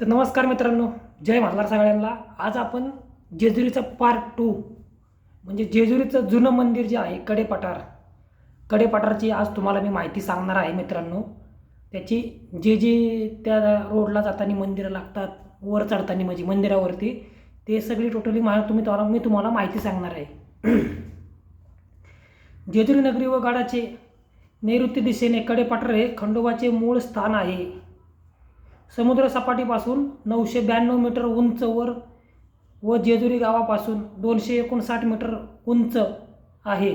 तर नमस्कार मित्रांनो जय मल्हार सगळ्यांना. आज आपण जेजुरीचं पार्ट टू म्हणजे जेजुरीचं जुनं मंदिर जे आहे कडेपठार. कडेपठारची आज तुम्हाला मी माहिती सांगणार आहे मित्रांनो. त्याची जे जे त्या रोडला जाताना मंदिरं लागतात वर चढताना म्हणजे मंदिरावरती ते सगळी टोटली मा तुम्ही तुम्हाला मी तुम्हाला माहिती सांगणार आहे. जेजुरी नगरी व गडाचे नैऋत्य दिशेने कडेपठार हे खंडोबाचे मूळ स्थान आहे. समुद्रसपाटीपासून नऊशे ब्याण्णव मीटर उंचवर व जेजुरी गावापासून दोनशे एकोणसाठ मीटर उंच आहे.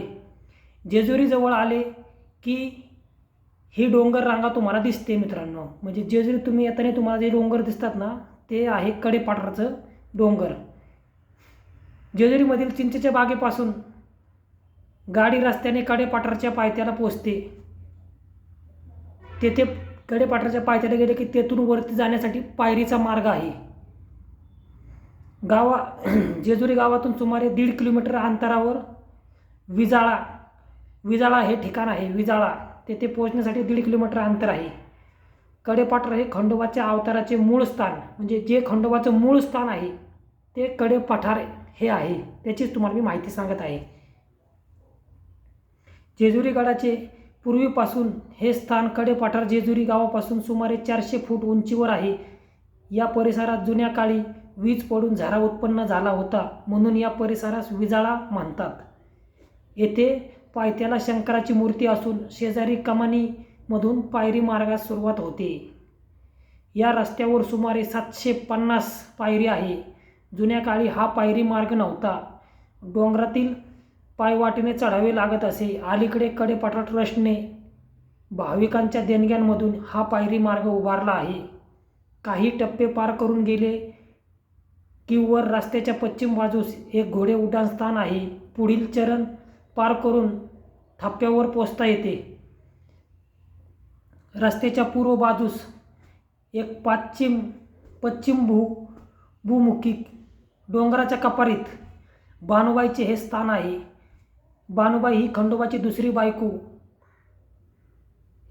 जेजुरीजवळ आले की ही डोंगर रांगा तुम्हाला दिसते मित्रांनो. म्हणजे जेजुरी तुम्ही येताना तुम्हाला जे डोंगर दिसतात ना ते आहे कडेपाठारचं डोंगर. जेजुरीमधील चिंचेच्या बागेपासून गाडी रस्त्याने कडेपाठारच्या पायथ्याला पोचते. तेथे कडेपाठारच्या पायथ्याला गेले की तेथून वरती जाण्यासाठी पायरीचा मार्ग आहे. गावा जेजुरी गावातून सुमारे दीड किलोमीटर अंतरावर विजाळा विजाळा हे ठिकाण आहे. विजाळा तेथे पोहोचण्यासाठी दीड किलोमीटर अंतर आहे. कडेपाठार हे खंडोबाच्या अवताराचे मूळ स्थान म्हणजे जे खंडोबाचं मूळ स्थान आहे ते कडेपठार हे आहे. त्याचीच तुम्हाला मी माहिती सांगत आहे. जेजुरी गडाचे पूर्वीपासून हे स्थान कडेपाठार जेजुरी गावापासून सुमारे चारशे फूट उंचीवर आहे. या परिसरात जुन्या काळी वीज पडून झरा उत्पन्न झाला होता म्हणून या परिसरास विजाळा म्हणतात. येथे पायथ्याला शंकराची मूर्ती असून शेजारी कमानीमधून पायरी मार्गास सुरुवात होते. या रस्त्यावर सुमारे सातशे पन्नास पायरी आहे. जुन्या काळी हा पायरी मार्ग नव्हता. डोंगरातील पायवाटेने चढावे लागत असे. अलीकडे कडेपठार ट्रस्टने भाविकांच्या देणग्यांमधून हा पायरी मार्ग उभारला आहे. काही टप्पे पार करून गेले की वर रस्त्याच्या पश्चिम बाजूस एक घोडे उड्डाण स्थान आहे. पुढील चरण पार करून थप्प्यावर पोचता येते. रस्त्याच्या पूर्व बाजूस एक पश्चिम पश्चिम भू भूमुखी डोंगराच्या कपारीत बानुबाईचे हे स्थान आहे. बानुबाई ही खंडोबाची दुसरी बायको.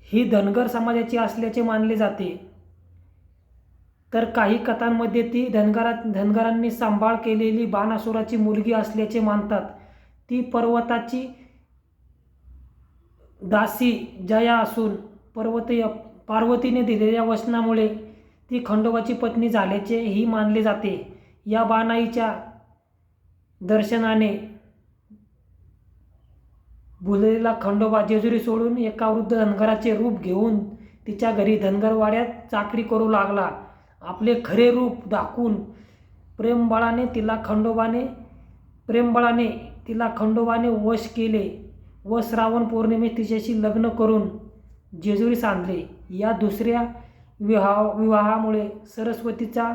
ही धनगर समाजाची असल्याचे मानले जाते. तर काही कथांमध्ये ती धनगरा धनगरांनी सांभाळ केलेली बाणासुराची मुलगी असल्याचे मानतात. ती पर्वताची दासी जया असून पर्वत पार्वतीने दिलेल्या वचनामुळे ती खंडोबाची पत्नी झाल्याचे ही मानले जाते. या बाणाईच्या दर्शनाने भुलेला खंडोबा जेजुरी सोडून एका वृद्ध धनगराचे रूप घेऊन तिच्या घरी धनगरवाड्यात चाकरी करू लागला. आपले खरे रूप दाखवून प्रेमबळाने तिला खंडोबाने प्रेमबळाने तिला खंडोबाने वश केले. व श्रावण पौर्णिमेत तिच्याशी लग्न करून जेजुरीस आणले या दुसऱ्या विवाह विवाहामुळे सरस्वतीचा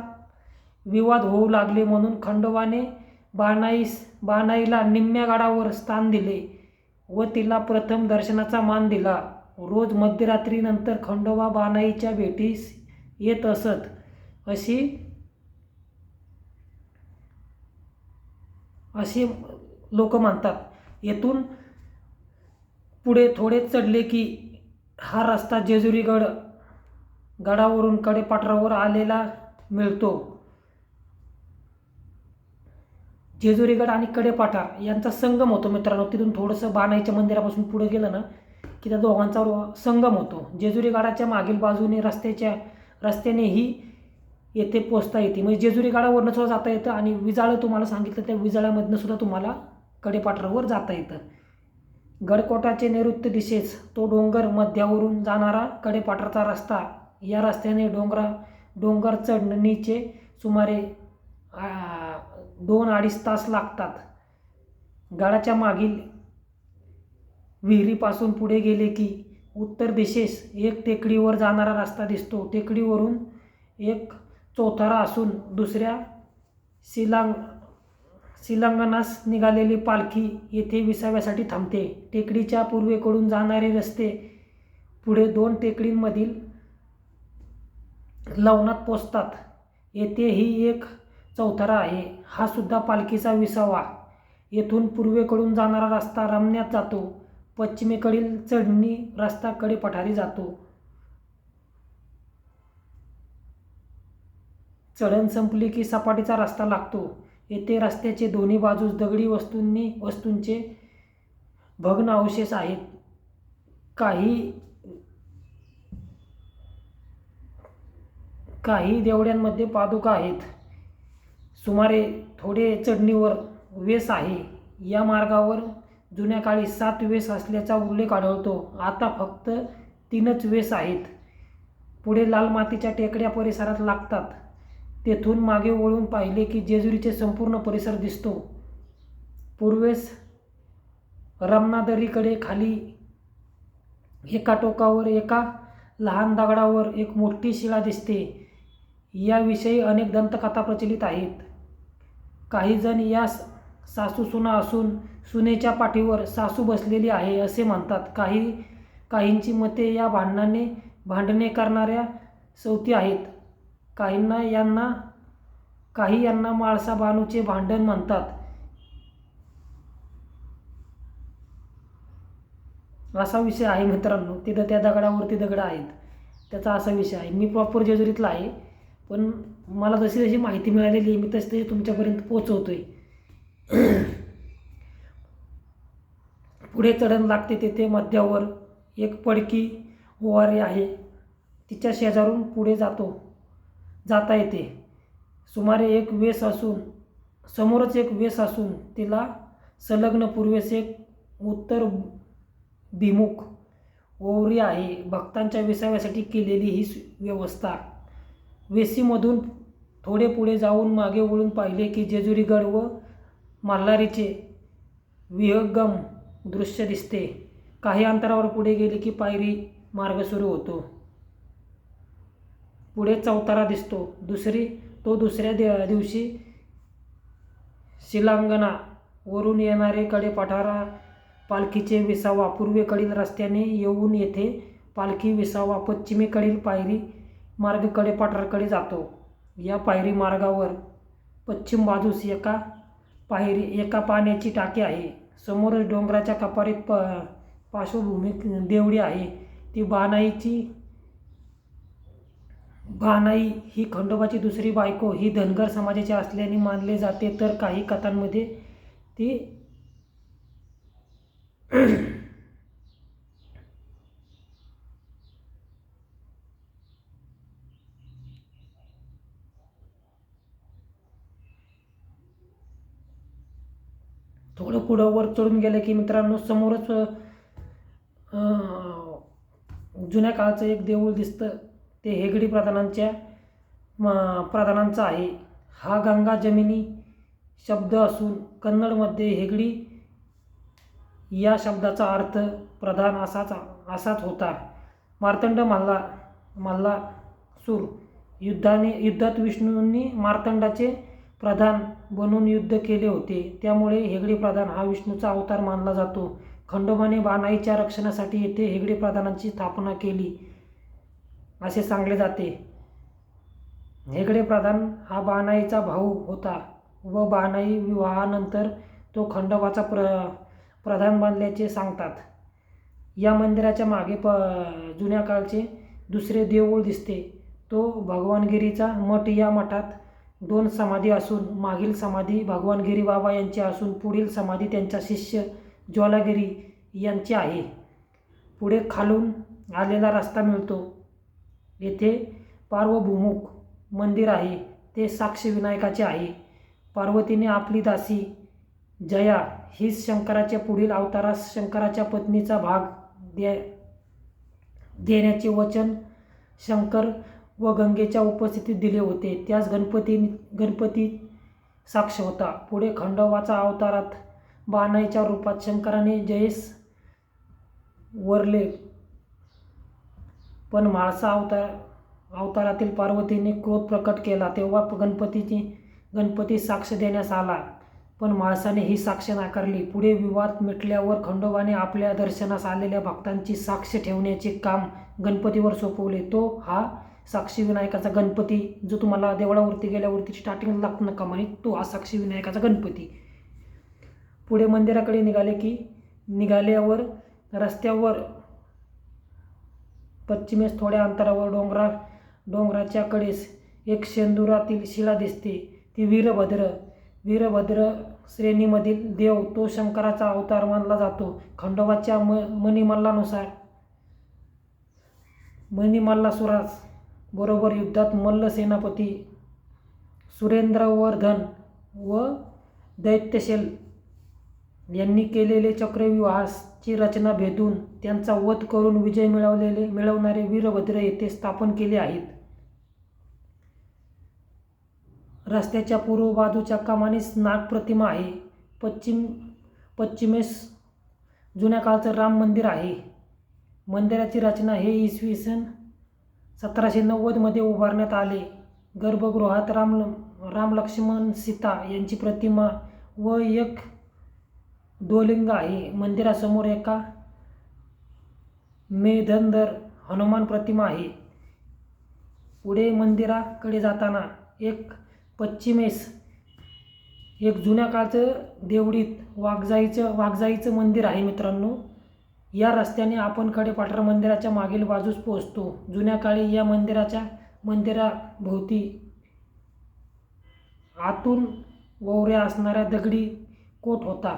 विवाद होऊ लागले म्हणून खंडोबाने बाणाईस बाणाईला निम्म्या गडावर स्थान दिले. व तिला प्रथम दर्शनाचा मान दिला. रोज मध्यरात्रीनंतर खंडोबा बानाईच्या भेटीस येत असत. अशी असे लोक मानतात येथून पुढे थोडे चढले की हा रस्ता जेजुरीगड गडावरून कडेपाठारावर आलेला मिळतो. जेजुरीगड आणि कडेपाठा यांचा संगम होतो मित्रांनो. तिथून थोडंसं बाणाईच्या मंदिरापासून पुढे गेलं ना की त्या दोघांचा संगम होतो. जेजुरीगडाच्या मागील बाजूने रस्त्याच्या रस्त्यानेही येथे पोचता येते. म्हणजे जेजुरीगडावरनं सुद्धा जाता येतं आणि विजाळं तुम्हाला सांगितलं त्या विजाळ्यामधनं सुद्धा तुम्हाला कडेपाठारावर जाता येतं. गडकोटाचे नैऋत्य दिशेस तो डोंगर मध्यावरून जाणारा कडेपाठारचा रस्ता. या रस्त्याने डोंगरा डोंगर चढणीचे सुमारे दोन अडीच तास लागतात. गडाच्या मागील विहिरीपासून पुढे गेले की उत्तर दिशेस एक टेकडीवर जाणारा रस्ता दिसतो. टेकडीवरून एक चौथारा असून दुसऱ्या शिलांग शिलांगणास निघालेली पालखी येथे विसाव्यासाठी थांबते. टेकडीच्या पूर्वेकडून जाणारे रस्ते पुढे दोन टेकडींमधील लवणात पोचतात. येथे ही एक चौथारा आहे. हा सुद्धा पालखीचा विसावा. येथून पूर्वेकडून जाणारा रस्ता रमण्यात जातो. पश्चिमेकडील चढणी रस्ताकडे पठारी जातो. चढण संपली की सपाटीचा रस्ता लागतो. येथे रस्त्याचे दोन्ही बाजूस दगडी वस्तूंनी वस्तूंचे भग्न अवशेष आहेत. काही काही देवड्यांमध्ये पादुका आहेत. सुमारे थोडे चढणीवर वेस आहे. या मार्गावर जुन्या काळी सात वेस असल्याचा उल्लेख आढळतो. आता फक्त तीनच वेस आहेत. पुढे लाल मातीच्या टेकड्या परिसरात लागतात. तेथून मागे वळून पाहिले की जेजुरीचे संपूर्ण परिसर दिसतो. पूर्वेस रमनादरीकडे खाली एका टोकावर एका लहान दगडावर एक मोठी शिळा दिसते. याविषयी अनेक दंतकथा प्रचलित आहेत. काही जण सासू सुना असून सुनेच्या पाठीवर सासू बसलेली आहे असे म्हणतात. काही काहींची मते या भांडणाने भांडणे करणाऱ्या सवती आहेत. काहींना यांना काही यांना माळसा बानूचे भांडण म्हणतात. असा विषय आहे मित्रांनो. तिथं त्या दगडावरती दगड आहेत. त्याचा असा विषय आहे. मी प्रॉपर जेजुरीतला आहे पण मला जशी जशी माहिती मिळालेली आहे मी तशी तशी तुमच्यापर्यंत पोचवतो आहे पुढे चढण लागते तेथे मध्यावर एक पडकी ओवारी आहे. तिच्या शेजारून पुढे जातो. जाता येते. सुमारे एक वेस असून समोरच एक वेस असून तिला संलग्न पूर्वेस एक उत्तर भिमुख ओवरी आहे. भक्तांच्या विसाव्यासाठी केलेली ही व्यवस्था. वेसीमधून थोडे पुढे जाऊन मागे वळून पाहिले की जेजुरीगड व मल्हारीचे विहगम दृश्य दिसते. काही अंतरावर पुढे गेले की पायरी मार्ग सुरू होतो. पुढे चौतारा दिसतो. दुसरी तो दुसऱ्या दि दिवशी शिलांगणा वरून येणारे कडे पठारा पालखीचे विसावा. पूर्वेकडील रस्त्याने येऊन येथे पालखी विसावा पश्चिमेकडील पायरी मार्गकडे पठाराकडे जातो. या पायरी मार्गावर पश्चिम बाजूस एका पायरी एका पाण्याची टाकी आहे. समोरच डोंगराच्या कपारीत प पार्श्वभूमी देवळी आहे. ती बानाईची बानाई ही खंडोबाची दुसरी बायको ही धनगर समाजाची असल्याने मानले जाते. तर काही कथांमध्ये ती थोडं पुढं वर चढून गेलं की मित्रांनो समोरच जुन्या काळचं एक देऊळ दिसतं. ते हेगडी प्रधानांच्या प्रधानांचा प्रधानांचं आहे. हा गंगा जमिनी शब्द असून कन्नडमध्ये हेगडी या शब्दाचा अर्थ प्रधान असाच असाच होता. मार्तंड मल्ला मल्लासूर युद्धाने युद्धात विष्णूंनी मार्तंडाचे प्रधान बनून युद्ध केले होते. त्यामुळे हेगडे प्रधान हा विष्णूचा अवतार मानला जातो. खंडोबाने बानाईच्या रक्षणासाठी येथे हेगडे प्रधानांची स्थापना केली असे सांगले जाते. हेगडे प्रधान हा बानाईचा भाऊ होता व बानाई विवाहानंतर तो खंडोबाचा प्र प्रधान बनल्याचे सांगतात. या मंदिराच्या मागे प जुन्या काळचे दुसरे देऊळ दिसते. तो भगवानगिरीचा मठ या मठात दोन समाधी असून मागील समाधी भगवानगिरी बाबा यांची असून पुढील समाधी त्यांचा शिष्य ज्वालागिरी यांची आहे. पुढे खालून आलेला रस्ता मिळतो. येथे पार्वभूमुख मंदिर आहे. ते साक्षी विनायकाचे आहे. पार्वतीने आपली दासी जया हीच शंकराच्या पुढील अवतारास शंकराच्या पत्नीचा भाग दे देण्याचे वचन शंकर व गंगेच्या उपस्थितीत दिले होते. त्यास गणपती गणपती साक्ष होता. पुढे खंडोबाचा अवतारात बाणाईच्या रूपात शंकराने जयेस वरले. पण म्हाळसा अवतार अवतारातील पार्वतीने क्रोध प्रकट केला. तेव्हा गणपतीची गणपती साक्ष देण्यास आला. पण म्हाळसाने ही साक्ष नाकारली. पुढे विवाद मिटल्यावर खंडोबाने आपल्या दर्शनास आलेल्या भक्तांची साक्ष ठेवण्याचे काम गणपतीवर सोपवले. तो हा साक्षी विनायकाचा गणपती जो तुम्हाला देवळावरती गेल्यावरती स्टार्टिंगला लागतो ना कमानी तो हा साक्षी विनायकाचा गणपती. पुढे मंदिराकडे निघाले की निघाल्यावर रस्त्यावर पश्चिमेस थोड्या अंतरावर डोंगरा डोंगराच्या कडेस एक शेंदुरातील शिला दिसते ती वीरभद्र. वीरभद्र श्रेणीमधील देव तो शंकराचा अवतार मानला जातो खंडोबाच्या म मणिमल्लानुसार. मणिमल्लासुरास. बरोबर युद्धात मल्ल सेनापती सुरेंद्रवर्धन व दैत्यशेल यांनी केलेले चक्रव्यूहाची रचना भेदून त्यांचा वध करून विजय मिळवलेले मिळवणारे वीरभद्र येथे स्थापन केले आहेत. रस्त्याच्या पूर्व बाजूच्या कमानीस नाग प्रतिमा आहे. पश्चिम पश्चिमेस जुन्या काळचं राम मंदिर आहे. मंदिराची रचना हे इसवी सन सतराशे नव्वदमध्ये उभारण्यात आले. गर्भगृहात राम राम लक्ष्मण सीता यांची प्रतिमा व एक दोलिंग आहे मंदिरासमोर एका मेधंदर हनुमान प्रतिमा आहे. पुढे मंदिराकडे जाताना एक पश्चिमेस एक जुन्या काळचं देवडीत वाघजाईचं वाघजाईचं मंदिर आहे मित्रांनो. या रस्त्याने आपण खडेपाटरा मंदिराच्या मागील बाजूस पोहोचतो. जुन्या काळी या मंदिराच्या मंदिराभोवती आतून ववऱ्या असणाऱ्या दगडी कोट होता.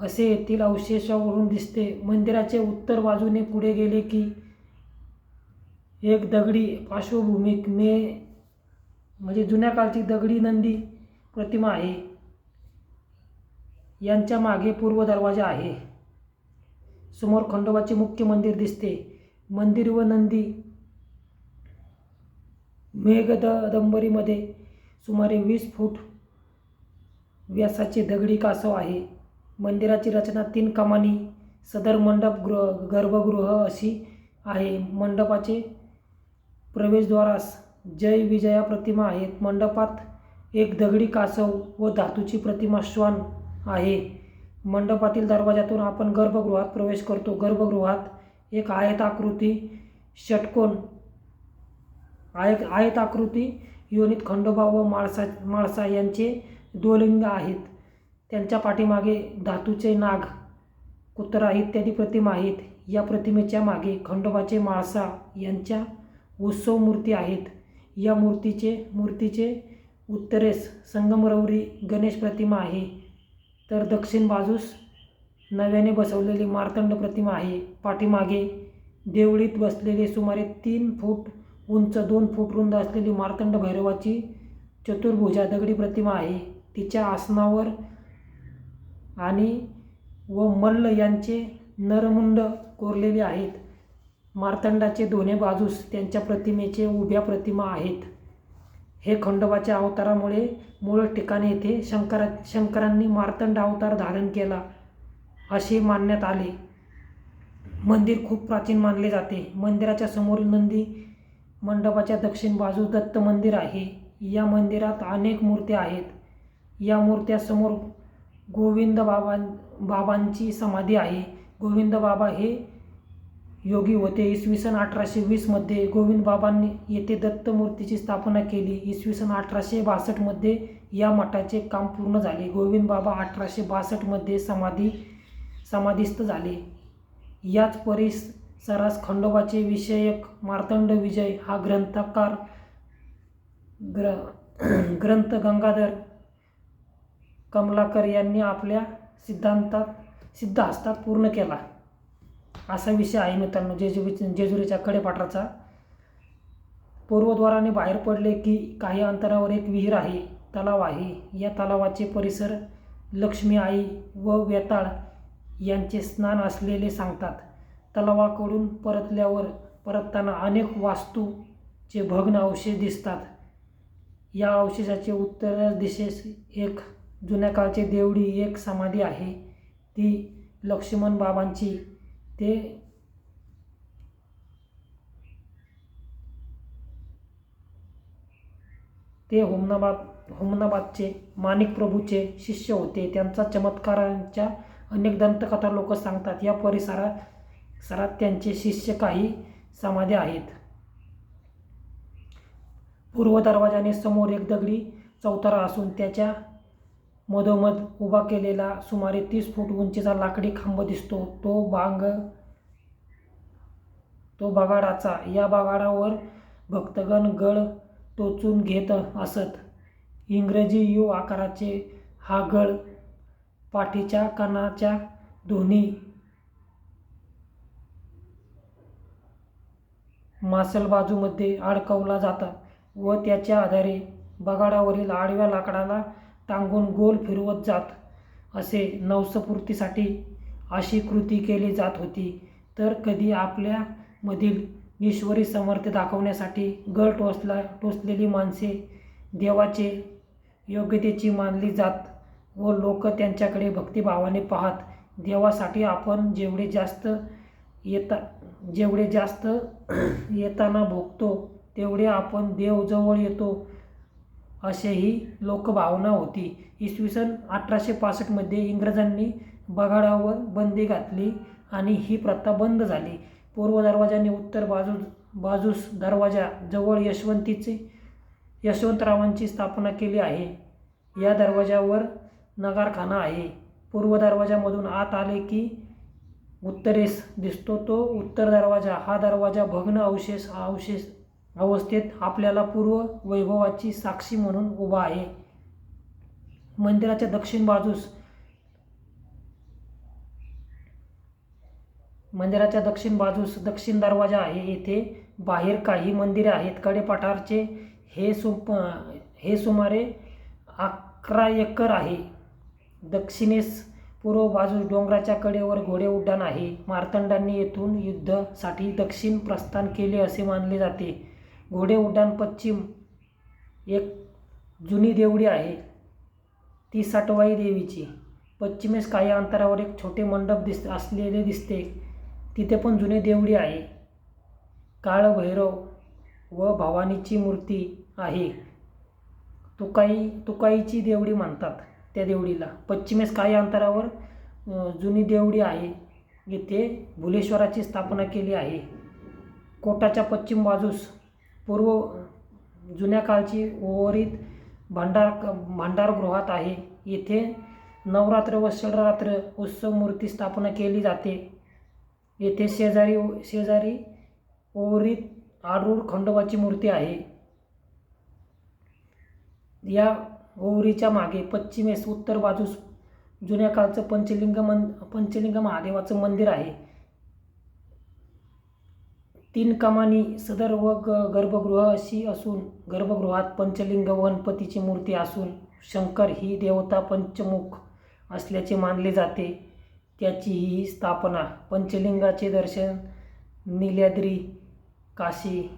असे येथील अवशेषावरून दिसते. मंदिराचे उत्तर बाजूने पुढे गेले की एक दगडी पार्श्वभूमी मे म्हणजे जुन्या काळची दगडी नंदी प्रतिमा आहे. यांच्या मागे पूर्व दरवाजा आहे. समोर खंडोबाचे मुख्य मंदिर दिसते. मंदिर व नंदी मेघदंबरीमध्ये सुमारे वीस फूट व्यासाचे दगडी कासव आहे. मंदिराची रचना तीन कमानी सदर मंडप गृह गर्भगृह अशी आहे. मंडपाचे प्रवेशद्वारास जय विजया प्रतिमा आहेत. मंडपात एक दगडी कासव व धातूची प्रतिमा श्वान आहे. मंडपातील दरवाजातून आपण गर्भगृहात प्रवेश करतो. गर्भगृहात एक आयताकृती षटकोन आय आयताकृती योनित खंडोबा व माळसा माळसा यांचे दोलिंग आहेत. त्यांच्या पाठीमागे धातूचे नाग कुत्रा इत्यादी प्रतिमा आहेत. या प्रतिमेच्या मागे खंडोबाचे माळसा यांच्या उत्सव मूर्ती आहेत. या मूर्तीचे मूर्तीचे उत्तरेस संगमरवरी गणेश प्रतिमा आहे. तर दक्षिण बाजूस नव्याने बसवलेली मार्तंड प्रतिमा आहे. पाठीमागे देवळीत बसलेले सुमारे तीन फूट उंच दोन फूट रुंद असलेली मार्तंड भैरवाची चतुर्भुजा दगडी प्रतिमा आहे. तिच्या आसनावर आणि व मल्ल यांचे नरमुंड कोरलेले आहेत. मार्तंडाचे दोन्ही बाजूस त्यांच्या प्रतिमेचे उभ्या प्रतिमा आहेत. हे खंडोबाच्या अवतारामुळे मूळ ठिकाणी येथे शंकरा शंकरांनी मार्तंड अवतार धारण केला असे मानण्यात आले. मंदिर खूप प्राचीन मानले जाते. मंदिराच्या समोरील नंदी मंडपाच्या दक्षिण बाजू दत्त मंदिर आहे. या मंदिरात अनेक मूर्त्या आहेत. या मूर्त्यासमोर गोविंद बाबां बाबांची समाधी आहे. गोविंद बाबा हे योगी होते. इसवी सन अठराशे वीसमध्ये गोविंदबाबांनी येथे दत्तमूर्तीची स्थापना केली. इसवी सन अठराशे बासष्टमध्ये या मठाचे काम पूर्ण झाले. गोविंदबाबा अठराशे बासष्टमध्ये समाधी समाधीस्थ झाले. याच परिसरास खंडोबाचे विषयक मार्तंड विजय हा ग्रंथकार ग्र ग्रंथ गंगाधर कमलाकर यांनी आपल्या सिद्धांतात सिद्धास्तात पूर्ण केला. असा विषय आहे मित्रांनो जेजुरी जेजुरीच्या कडेपाठाचा. पूर्वद्वाराने बाहेर पडले की काही अंतरावर एक विहीर आहे तलाव आहे. या तलावाचे परिसर लक्ष्मी आई व वेताळ यांचे स्नान असलेले सांगतात. तलावाकडून परतल्यावर परतताना अनेक वास्तूचे भग्न अवशेष दिसतात. या अवशेषाचे उत्तर दिशेस एक जुन्या काळचे देवडी एक समाधी आहे. ती लक्ष्मण बाबांची ते ते हुमनाबाद हुमनाबादचे माणिक प्रभूचे शिष्य होते. त्यांचा चमत्कारांच्या अनेक दंतकथा लोक सांगतात. या परिसरात सरात त्यांचे शिष्य काही समाधी आहेत. पूर्व दरवाजाने समोर एक दगडी चौतारा असून त्याच्या मधोमध उभा केलेला सुमारे तीस फूट उंचीचा लाकडी खांब दिसतो. तो बांग तो बगाडाचा. या बगाडावर भक्तगण गळ टोचून घेत असत. इंग्रजी यू आकाराचे हा गळ पाठीच्या कानाच्या दोन्ही मासल बाजूमध्ये अडकवला जाता व त्याच्या आधारे बगाडावरील आडव्या लाकडाला टांगून गोल फिरवत जात. असे नवसपूर्तीसाठी अशी कृती केली जात होती. तर कधी आपल्यामधील ईश्वरी समर्थ दाखवण्यासाठी गळ टोचला टोचलेली माणसे देवाचे योग्यतेची मानली जात व लोक त्यांच्याकडे भक्तिभावाने पाहत देवासाठी आपण जेवढे जास्त येता जेवढे जास्त येताना भोगतो तेवढे आपण देवजवळ येतो. असेही लोकभावना होती. इसवी सन अठराशे पासष्टमध्ये इंग्रजांनी बगाडावर बंदी घातली आणि ही प्रथा बंद झाली. पूर्व दरवाजाने उत्तर बाजू बाजूस दरवाजा जवळ यशवंतीचे यशवंतरावांची स्थापना केली आहे. या दरवाजावर नगारखाना आहे. पूर्व दरवाजामधून आत आले की उत्तरेस दिसतो तो उत्तर दरवाजा. हा दरवाजा भग्न अवशेष अवशेष अवस्थेत आपल्याला पूर्व वैभवाची साक्षी म्हणून उभा आहे. मंदिराच्या दक्षिण बाजूस मंदिराच्या दक्षिण बाजूस दक्षिण दरवाजा आहे. येथे बाहेर काही मंदिरे आहेत. कडेपठारचे हे सु हे सुमारे अकरा एकर आहे. दक्षिणेस पूर्व बाजूस डोंगराच्या कडेवर घोडे उड्डाण आहे. मार्तंडांनी येथून युद्धासाठी दक्षिण प्रस्थान केले असे मानले जाते. घोडे उड्डाण पश्चिम एक जुनी देवडी आहे. ती साटवाई देवीची. पश्चिमेस काही अंतरावर एक छोटे मंडप दिस असलेले दिसते. तिथे पण जुने देवडी आहे. काळभैरव व भवानीची मूर्ती आहे. तुकाई तुकाईची देवडी म्हणतात त्या देवडीला पश्चिमेस काही अंतरावर जुनी देवडी आहे. येथे भुलेश्वराची स्थापना केली आहे. कोटाच्या पश्चिम बाजूस पूर्व जुन्या काळची ओवरीत भांडार भांडारगृहात आहे. येथे नवरात्र व षडरात्र उत्सव मूर्ती स्थापना केली जाते. येथे शेजारी शेजारी ओवरीत आडूर खंडोबाची मूर्ती आहे. या ओवरीच्या मागे पश्चिमेस उत्तर बाजूस जुन्या काळचं पंचलिंग मन पंचलिंग महादेवाचं मंदिर आहे. तीन कमानी सदर व ग गर्भगृह अशी असून गर्भगृहात पंचलिंग वनपतीची मूर्ती असून शंकर ही देवता पंचमुख असल्याचे मानले जाते. त्याची ही स्थापना पंचलिंगाचे दर्शन निल्याद्री काशी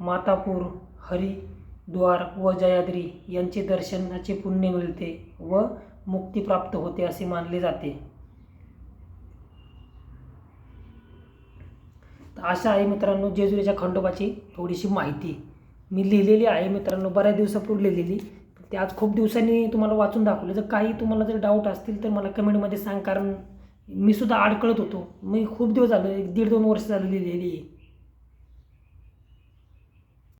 मातापूर हरिद्वार व जयाद्री यांचे दर्शनाचे पुण्य मिळते व मुक्ती प्राप्त होते असे मानले जाते तर अशा आहे मित्रांनो जेजुरीच्या खंडोबाची थोडीशी माहिती मी लिहिलेली आहे मित्रांनो बऱ्याच दिवसापूर्वी लिहिलेली. ते आज खूप दिवसांनी तुम्हाला वाचून दाखवलं. जर काही तुम्हाला जर डाऊट असतील तर मला कमेंटमध्ये सांग. कारण मी सुद्धा अडकळत होतो. मी खूप दिवस झालं एक दीड दोन वर्ष झालं लिहिलेली आहे.